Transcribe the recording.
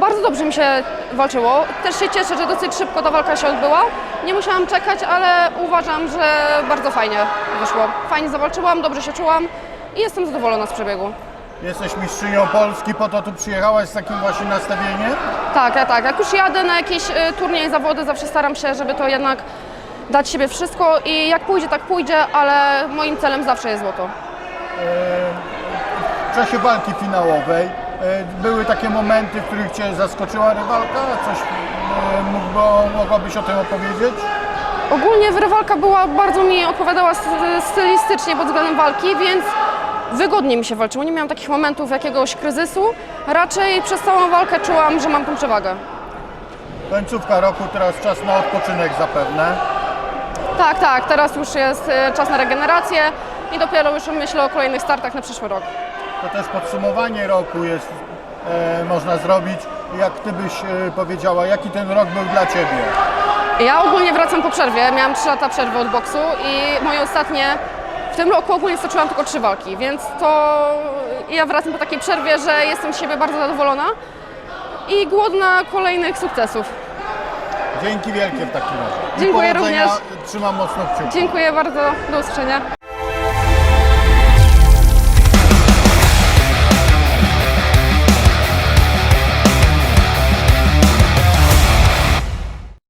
Bardzo dobrze mi się walczyło. Też się cieszę, że dosyć szybko ta walka się odbyła. Nie musiałam czekać, ale uważam, że bardzo fajnie wyszło. Fajnie zawalczyłam, dobrze się czułam i jestem zadowolona z przebiegu. Jesteś mistrzynią Polski, po to tu przyjechałaś z takim właśnie nastawieniem? Tak, ja tak. Jak już jadę na jakieś y, turnieje, zawody, zawsze staram się, żeby to jednak dać siebie wszystko i jak pójdzie, tak pójdzie, ale moim celem zawsze jest złoto. W czasie walki finałowej e, były takie momenty, w których Cię zaskoczyła rywalka? Coś e, mógłby, mogłabyś o tym opowiedzieć? Ogólnie rywalka była, bardzo mi odpowiadała st- stylistycznie pod względem walki, więc wygodnie mi się walczyło. Nie miałam takich momentów jakiegoś kryzysu. Raczej przez całą walkę czułam, że mam tą przewagę. Końcówka roku, teraz czas na odpoczynek zapewne. Tak, tak, teraz już jest y, czas na regenerację i dopiero już myślę o kolejnych startach na przyszły rok. To też podsumowanie roku jest, e, można zrobić. Jak Ty byś e, powiedziała, jaki ten rok był dla Ciebie? Ja ogólnie wracam po przerwie, miałam 3 lata przerwy od boksu i moje ostatnie, w tym roku ogólnie stoczyłam tylko trzy walki, więc to ja wracam po takiej przerwie, że jestem z siebie bardzo zadowolona i głodna kolejnych sukcesów. Dzięki wielkie w takim razie. I Dziękuję powodzenia, również. Trzymam mocno kciuki. Dziękuję bardzo, do usłyszenia.